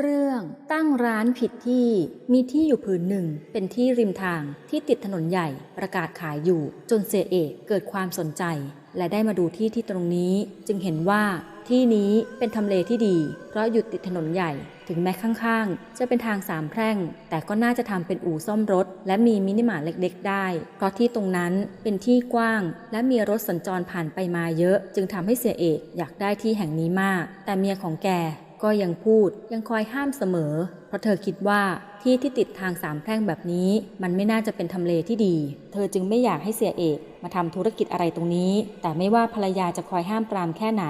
เรื่องตั้งร้านผิดที่มีที่อยู่ผืนหนึ่ง เป็นที่ริมทางที่ติดถนนใหญ่ประกาศขายอยู่ จนเสียเอกเกิดความสนใจ และได้มาดูที่ที่ตรงนี้ จึงเห็นว่าที่นี้เป็นทำเลที่ดี เพราะอยู่ติดถนนใหญ่ ถึงแม้ข้างๆ จะเป็นทางสามแพร่ง แต่ก็น่าจะทำเป็นอู่ซ่อมรถ และมีมินิมาร์ทเล็กๆ ได้ เพราะที่ตรงนั้นเป็นที่กว้าง และมีรถสัญจรผ่านไปมาเยอะ จึงทำให้เสียเอกอยากได้ที่แห่งนี้มาก แต่เมียของแก ก็ยังพูดยังคอยห้ามเสมอ เพราะเธอคิดว่าที่ที่ติดทางสามแพร่งแบบนี้ มันไม่น่าจะเป็นทำเลที่ดี เธอจึงไม่อยากให้เสียเอกมาทำธุรกิจอะไรตรงนี้ แต่ไม่ว่าภรรยาจะคอยห้ามปรามแค่ไหน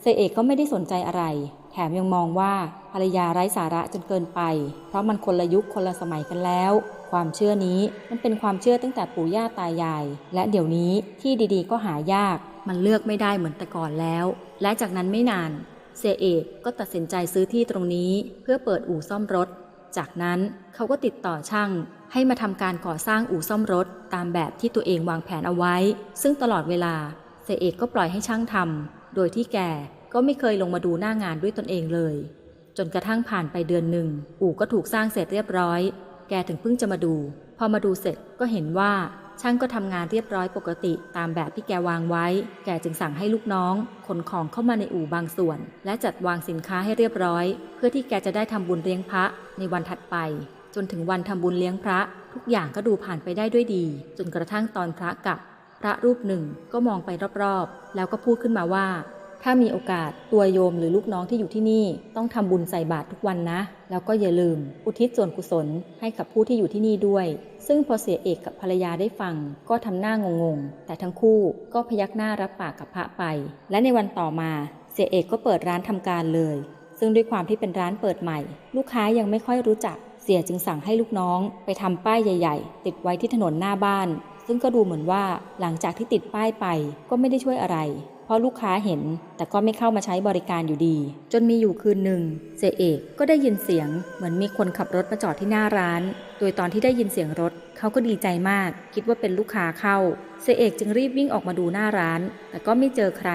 เสียเอกก็ไม่ได้สนใจอะไร แถมยังมองว่าภรรยาไร้สาระจนเกินไป เพราะมันคนละยุคคนละสมัยกันแล้ว ความเชื่อนี้มันเป็นความเชื่อตั้งแต่ปู่ย่าตายาย และเดี๋ยวนี้ที่ดีๆ ก็หายาก มันเลือกไม่ได้เหมือนแต่ก่อนแล้ว และจากนั้นไม่นาน เสียเอกก็ตัดสินใจซื้อที่ตรงนี้เพื่อเปิดอู่ซ่อมรถ จากนั้นเขาก็ติดต่อช่างให้มาทำการก่อสร้างอู่ซ่อมรถตามแบบที่ตัวเองวางแผนเอาไว้ ซึ่งตลอดเวลาเสียเอกก็ปล่อยให้ช่างทำโดยที่แกก็ไม่เคยลงมาดูหน้างานด้วยตนเองเลย จนกระทั่งผ่านไปเดือนหนึ่งอู่ก็ถูกสร้างเสร็จเรียบร้อย แกถึงเพิ่งจะมาดู พอมาดูเสร็จก็เห็นว่า ช่างก็ทำงานเรียบร้อยปกติตามแบบที่แกวางไว้ แกจึงสั่งให้ลูกน้องขนของเข้ามาในอู่บางส่วน และจัดวางสินค้าให้เรียบร้อย เพื่อที่แกจะได้ทำบุญเลี้ยงพระในวันถัดไป จนถึงวันทำบุญเลี้ยงพระ ทุกอย่างก็ดูผ่านไปได้ด้วยดี จนกระทั่งตอนพระกลับ พระรูปหนึ่งก็มองไปรอบๆ แล้วก็พูดขึ้นมาว่า ถ้ามีโอกาสตัวโยมหรือลูกน้องที่อยู่ที่นี่ต้องทำบุญใส่บาตรทุกวันนะ แล้วก็อย่าลืม อุทิศส่วนกุศลให้กับผู้ที่อยู่ที่นี่ด้วย ซึ่งพอเสียเอกกับภรรยาได้ฟัง ก็ทำหน้างงๆ แต่ทั้งคู่ก็พยักหน้ารับปากกับพระไป และในวันต่อมาเสียเอกก็เปิดร้านทำการเลย ซึ่งด้วยความที่เป็นร้านเปิดใหม่ ลูกค้ายังไม่ค่อยรู้จัก เสียจึงสั่งให้ลูกน้องไปทำป้ายใหญ่ ๆ ติดไว้ที่ถนนหน้าบ้านซึ่งก็ดูเหมือนว่าหลังจากที่ติดป้ายไปก็ไม่ได้ช่วยอะไร เพราะลูกค้าเห็นแต่ก็ไม่เข้ามาใช้บริการอยู่ดี จนมีอยู่คืนหนึ่งเสยเอกก็ได้ยินเสียงเหมือนมีคนขับรถมาจอดที่หน้าร้าน โดยตอนที่ได้ยินเสียงรถ เขาก็ดีใจมาก คิดว่าเป็นลูกค้าเข้าเสยเอกจึงรีบวิ่งออกมาดูหน้าร้าน แต่ก็ไม่เจอใคร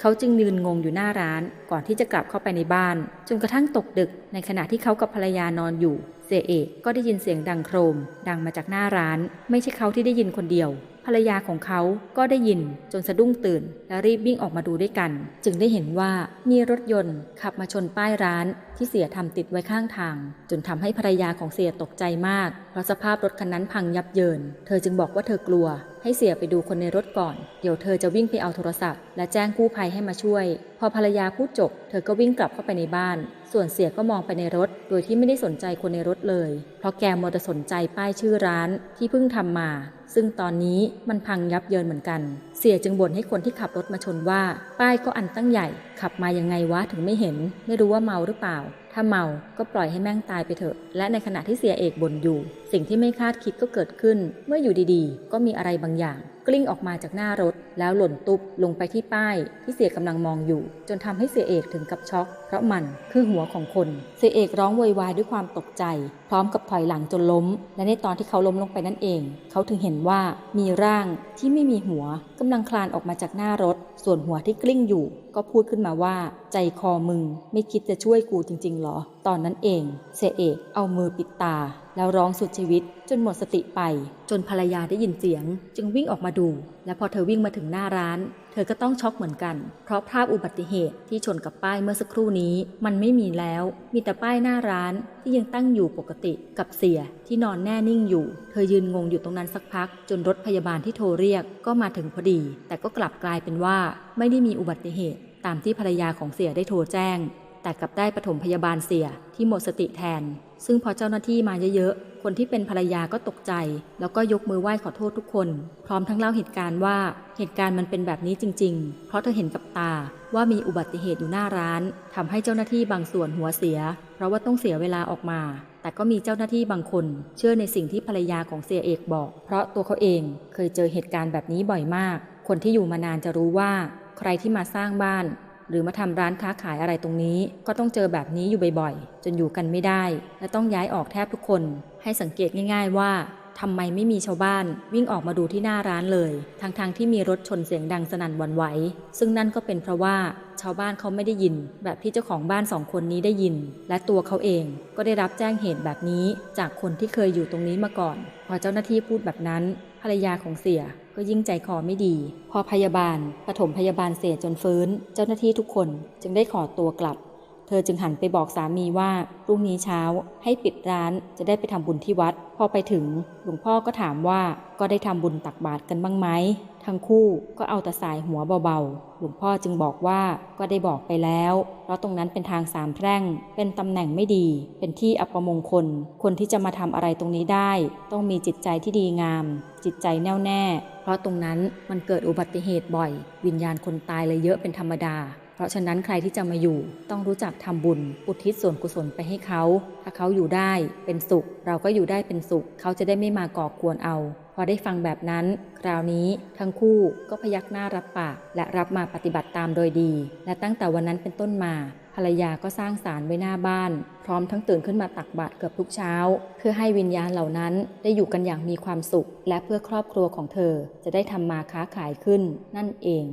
เขาจึงยืนงงอยู่หน้าร้าน ก่อนที่จะกลับเข้าไปในบ้าน จนกระทั่งตกดึก ในขณะที่เขากับภรรยานอนอยู่เสยเอกก็ได้ยินเสียงดังโครม ดังมาจากหน้าร้าน ไม่ใช่เขาที่ได้ยินคนเดียว ภรรยาของเขาก็ได้ยินจนสะดุ้งตื่น และรีบวิ่งออกมาดูด้วยกัน จึงได้เห็นว่ามีรถยนต์ขับมาชนป้ายร้านที่เสียทำติดไว้ข้างทาง จนทำให้ภรรยาของเสียตกใจมาก เพราะสภาพรถคันนั้นพังยับเยิน เธอจึงบอกว่าเธอกลัว ให้เสียไปดูคนในรถก่อน เดี๋ยวเธอจะวิ่งไปเอาโทรศัพท์ และแจ้งกู้ภัยให้มาช่วย พอภรรยาพูดจบ เธอก็วิ่งกลับเข้าไปในบ้าน ส่วนเสียก็มองไปในรถ โดยที่ไม่ได้สนใจคนในรถเลย เพราะแกมัวแต่สนใจป้ายชื่อร้านที่เพิ่งทำมา ซึ่งตอนนี้มันพังยับเยินเหมือนกัน เสียจึงบ่นให้คนที่ขับรถมาชนว่า ป้ายก็อันตั้งใหญ่ ขับมายังไงวะถึงไม่เห็น ไม่รู้ว่าเมาหรือเปล่า ถ้าเมาก็ปล่อยให้แม่งตายไปเถอะ และในขณะที่เสียเอกบ่นอยู่ สิ่งที่ไม่คาดคิดก็เกิดขึ้น เมื่ออยู่ดีๆ ก็มีอะไรบางอย่าง กลิ้งออกมาจากหน้ารถ แล้วหล่นตุบลงไปที่ป้าย ที่เสียกำลังมองอยู่ จนทำให้เสียเอกถึงกับช็อก ราะมันคือหัวของคนเสเอกร้องโวยวายด้วยความตกใจ พร้อมกับถอยหลังจนล้ม และในตอนที่เขาล้มลงไปนั่นเอง เขาถึงเห็นว่ามีร่างที่ไม่มีหัวกำลังคลานออกมาจากหน้ารถ ส่วนหัวที่กลิ้งอยู่ ก็พูดขึ้นมาว่า ใจคอมึง ไม่คิดจะช่วยกูจริงๆหรอ ตอนนั้นเองเสียเอกเอามือปิดตา แล้วร้องสุดชีวิตจนหมดสติไป จนภรรยาได้ยินเสียง จึงวิ่งออกมาดู และพอเธอวิ่งมาถึงหน้าร้าน เธอก็ต้องช็อกเหมือนกัน เพราะภาพอุบัติเหตุที่ชนกับป้ายเมื่อสักครู่นี้ มันไม่มีแล้ว มีแต่ป้ายหน้าร้านที่ยังตั้งอยู่ปกติกับเสียที่นอนแน่นิ่งอยู่ เธอยืนงงอยู่ตรงนั้นสักพัก จนรถพยาบาลที่โทรเรียกก็มาถึงพอดี แต่ก็กลับกลายเป็นว่า ไม่ได้มีอุบัติเหตุ ตามที่ภรรยาของเสียได้โทรแจ้ง แต่กลับได้ปฐมพยาบาลเสียที่หมดสติแทน ซึ่งพอเจ้าหน้าที่มาเยอะๆ คนที่เป็นภรรยาก็ตกใจ แล้วก็ยกมือไหว้ขอโทษทุกคน พร้อมทั้งเล่าเหตุการณ์ว่าเหตุการณ์มันเป็นแบบนี้จริง ๆ เพราะเธอเห็นกับตาว่ามีอุบัติเหตุอยู่หน้าร้านทำให้เจ้าหน้าที่บางส่วนหัวเสีย เพราะว่าต้องเสียเวลาออกมา แต่ก็มีเจ้าหน้าที่บางคน เชื่อในสิ่งที่ภรรยาของเสียเอกบอก เพราะตัวเขาเองเคยเจอเหตุการณ์แบบนี้บ่อยมาก คนที่อยู่มานานจะรู้ว่า ใครที่มาสร้างบ้าน หรือมาทำร้านค้าขายอะไรตรงนี้ ก็ต้องเจอแบบนี้อยู่บ่อยๆ จนอยู่กันไม่ได้ และต้องย้ายออกแทบทุกคน ให้สังเกตง่าย ๆ ว่าทำไมไม่มีชาวบ้าน วิ่งออกมาดูที่หน้าร้านเลย ทั้งๆทที่มีรถชนเสียงดังสนั่นวันไหว ซึ่งนั่นก็เป็นเพราะว่าชาวบ้านเขาไม่ได้ยิน แบบที่เจ้าของบ้านสองคนนี้ได้ยิน และตัวเขาเองก็ได้รับแจ้งเหตุแบบนี้ จากคนที่เคยอยู่ตรงนี้มาก่อน พอเจ้าหน้าที่พูดแบบนั้น ภรรยาของเสีย ก็ยิ่งใจคอไม่ดี พอพยาบาลปฐมพยาบาลเสียจนฟื้น เจ้าหน้าที่ทุกคนจึงได้ขอตัวกลับ เธอจึงหันไปบอกสามีว่าพรุ่งนี้เช้าให้ปิดร้านจะได้ไปทำบุญที่วัด พอไปถึงหลวงพ่อก็ถามว่าก็ได้ทำบุญตักบาตรกันบ้างไหมทั้งคู่ก็เอาแต่สายหัวเบาๆ หลวงพ่อจึงบอกว่าก็ได้บอกไปแล้วเพราะตรงนั้นเป็นทางสามแพร่ง เป็นตำแหน่งไม่ดี เป็นที่อัปมงคล คนที่จะมาทำอะไรตรงนี้ได้ ต้องมีจิตใจที่ดีงาม จิตใจแน่วแน่ เพราะตรงนั้นมันเกิดอุบัติเหตุบ่อย วิญญาณคนตายเลยเยอะเป็นธรรมดา เพราะฉะนั้นใครที่จะมาอยู่ต้องรู้จักทำบุญ อุทิศส่วนกุศลไปให้เขา ถ้าเขาอยู่ได้เป็นสุข เราก็อยู่ได้เป็นสุข เขาจะได้ไม่มาก่อกวนเอา พอได้ฟังแบบนั้น คราวนี้ทั้งคู่ก็พยักหน้ารับปาก และรับมาปฏิบัติตามโดยดี และตั้งแต่วันนั้นเป็นต้นมาภรรยาก็สร้างศาลไว้หน้าบ้าน พร้อมทั้งตื่นขึ้นมาตักบาตรเกือบทุกเช้า เพื่อให้วิญญาณเหล่านั้นได้อยู่กันอย่างมีความสุข และเพื่อครอบครัวของเธอจะได้ทำมาค้าขายขึ้นนั่นเอง